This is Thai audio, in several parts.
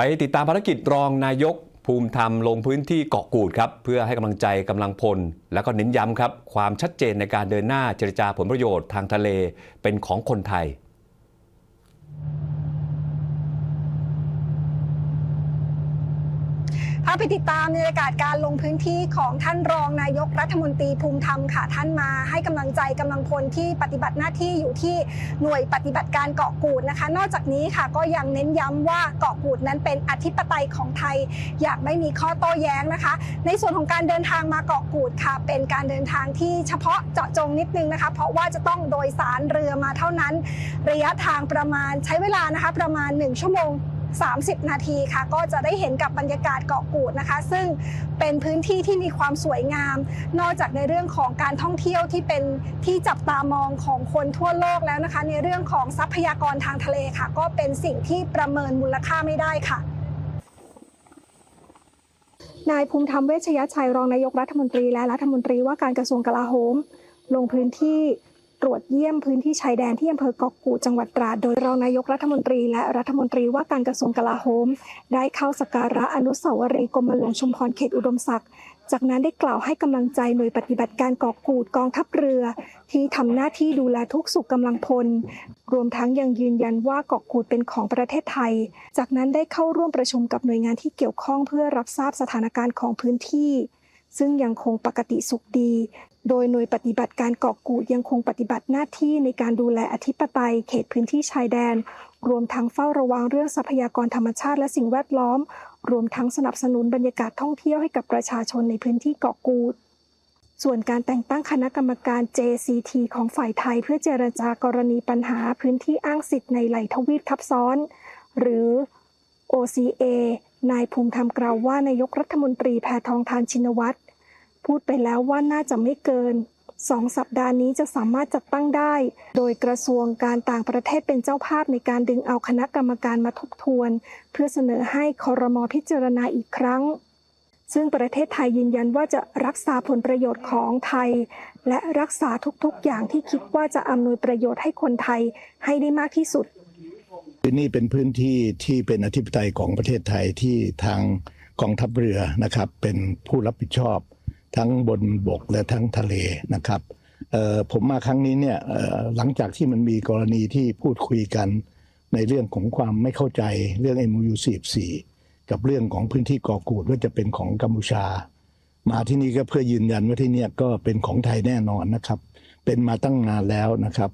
ไปติดตามภารกิจรองนายกภูมิธรรมลงพื้นที่เกาะกูดครับเพื่อให้กำลังใจกำลังพล และก็เน้นย้ำครับ ความชัดเจนในการเดินหน้าเจรจาผลประโยชน์ทางทะเลเป็นของคนไทย พาไปติดตามบรรยากาศการลงพื้นที่ของท่านรองนายกรัฐมนตรีภูมิธรรมค่ะ ท่านมาให้กำลังใจกำลังพลที่ปฏิบัติหน้าที่อยู่ที่หน่วยปฏิบัติการเกาะกูดนะคะ นอกจากนี้ค่ะก็ยังเน้นย้ำว่าเกาะกูดนั้นเป็นอธิปไตยของไทย อยากไม่มีข้อโต้แย้งนะคะ ในส่วนของการเดินทางมาเกาะกูดค่ะ เป็นการเดินทางที่เฉพาะเจาะจงนิดนึงนะคะ เพราะว่าจะต้องโดยสารเรือมาเท่านั้น ระยะทางประมาณใช้เวลานะคะประมาณ 1 ชั่วโมง 30 นาทีค่ะ ก็จะได้เห็นกับบรรยากาศเกาะกูดนะคะ ซึ่งเป็นพื้นที่ที่มีความสวยงาม นอกจากในเรื่องของการท่องเที่ยวที่เป็นที่จับตามองของคนทั่วโลกแล้วนะคะ ในเรื่องของทรัพยากรทางทะเลค่ะ ก็เป็นสิ่งที่ประเมินมูลค่าไม่ได้ค่ะนายภูมิธรรมเวชยชัยรองนายกรัฐมนตรีและรัฐมนตรีว่าการกระทรวงกลาโหม ลงพื้นที่ ตรวจเยี่ยมพื้นที่ชายแดนที่อำเภอเกาะกูดจังหวัดตราด โดยรองนายกรัฐมนตรีและรัฐมนตรีว่าการกระทรวงกลาโหม ได้เข้าสักการะอนุสาวรีย์กรมหลวงชุมพรเขตอุดมศักดิ์จากนั้นได้กล่าวให้กำลังใจหน่วยปฏิบัติการเกาะกูดกองทัพเรือ ที่ทำหน้าที่ดูแลทุกสุขกำลังพล รวมทั้งยังยืนยันว่าเกาะกูดเป็นของประเทศไทย จากนั้นได้เข้าร่วมประชุมกับหน่วยงานที่เกี่ยวข้องเพื่อรับทราบสถานการณ์ของพื้นที่ ซึ่งยังคงปกติสุขดี โดยหน่วยปฏิบัติการเกาะกูดยังคงปฏิบัติหน้าที่ในการดูแลอธิปไตยเขตพื้นที่ชายแดน รวมทั้งเฝ้าระวังเรื่องทรัพยากรธรรมชาติและสิ่งแวดล้อม รวมทั้งสนับสนุนบรรยากาศท่องเที่ยวให้กับประชาชนในพื้นที่เกาะกูดส่วนการแต่งตั้งคณะกรรมการ JCT ของฝ่ายไทย เพื่อเจรจากรณีปัญหาพื้นที่อ้างสิทธิ์ในไหลทวีปทับซ้อน หรือ OCA นายภูมิธรรมกล่าวว่านายกรัฐมนตรีแพทองทานชินวัตรพูดไปแล้วว่าน่าจะไม่เกินสองสัปดาห์นี้จะสามารถจัดตั้งได้ โดยกระทรวงการต่างประเทศเป็นเจ้าภาพในการดึงเอาคณะกรรมการมาทบทวน เพื่อเสนอให้คอรมอพิจารณาอีกครั้ง ซึ่งประเทศไทยยืนยันว่าจะรักษาผลประโยชน์ของไทย และรักษาทุกๆอย่างที่คิดว่าจะอำนวยประโยชน์ให้คนไทยให้ได้มากที่สุด พื้นนี่เป็นพื้นที่ที่เป็นอธิปไตยของประเทศไทยที่ทางกองทัพเรือนะครับ เป็นผู้รับผิดชอบ ทั้งบนบกและทั้งทะเลนะครับผมมาครั้งนี้เนี่ยหลังจากที่มันมีกรณีที่พูดคุยกันในเรื่องของความไม่เข้าใจเรื่อง MOU 44กับเรื่องของพื้นที่เกาะกูดว่าจะเป็นของกัมพูชา มาที่นี่ก็เพื่อยืนยันว่าที่นี่ก็เป็นของไทยแน่นอนนะครับ เป็นมาตั้งนานแล้วนะครับ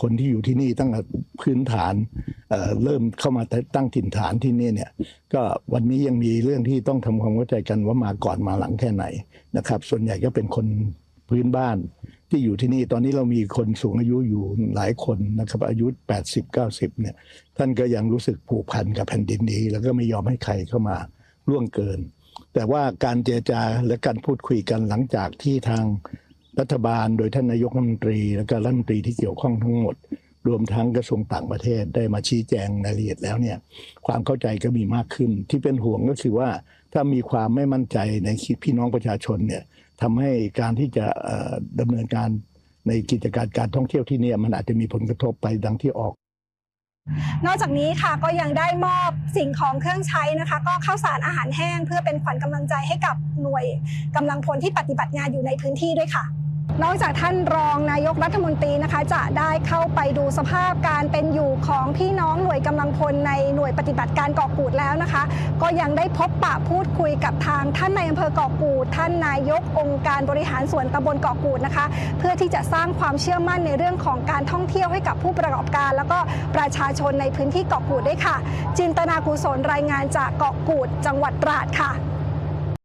คนที่อยู่ที่นี่ตั้งแต่พื้นฐานเอ่อเริ่มเข้ามาตั้งถิ่นฐานที่นี่เนี่ยก็วันนี้ยังมีเรื่องที่ต้องทำความเข้าใจกันว่ามาก่อนมาหลังแค่ไหนนะครับ ส่วนใหญ่ก็เป็นคนพื้นบ้านที่อยู่ที่นี่ตอนนี้เรามีคนสูงอายุอยู่หลายคนนะครับ อายุ 80 90เนี่ยท่านก็ยังรู้สึกผูกพันกับแผ่นดินนี้ แล้วก็ไม่ยอมให้ใครเข้ามาล่วงเกิน แต่ว่าการเจรจาและการพูดคุยกันหลังจากที่ทาง รัฐบาลโดยท่านนายกรัฐมนตรี และก็รัฐมนตรีที่เกี่ยวข้องทั้งหมด รวมทั้งกระทรวงต่างประเทศได้มาชี้แจงรายละเอียดแล้วเนี่ยความเข้าใจก็มีมากขึ้น ที่เป็นห่วงก็คือว่าถ้ามีความไม่มั่นใจในพี่น้องประชาชนเนี่ยทำให้การที่จะเอ่อดำเนินการในกิจการการท่องเที่ยวที่นี่มันอาจจะมีผลกระทบไปดังที่ออกนอกจากนี้ค่ะก็ยังได้มอบสิ่งของเครื่องใช้นะคะ ก็ข้าวสารอาหารแห้ง เพื่อเป็นขวัญกำลังใจให้กับหน่วยกำลังพลที่ปฏิบัติงานอยู่ในพื้นที่ด้วยค่ะ นอกจากท่านรองนายกรัฐมนตรีนะคะ จะได้เข้าไปดูสภาพการเป็นอยู่ของพี่น้องหน่วยกำลังพลในหน่วยปฏิบัติการเกาะกูดแล้วนะคะ ก็ยังได้พบปะพูดคุยกับทางท่านในายอำเภอเกาะกูดท่านนายกองค์การบริหารส่วนตำบลเกาะกูดนะคะ เพื่อที่จะสร้างความเชื่อมั่นในเรื่องของการท่องเที่ยวให้กับผู้ประกอบการ แล้วก็ประชาชนในพื้นที่เกาะกูดด้วยค่ะ จินตนากุศลรายงานจากเกาะกูดจังหวัดตราดค่ะ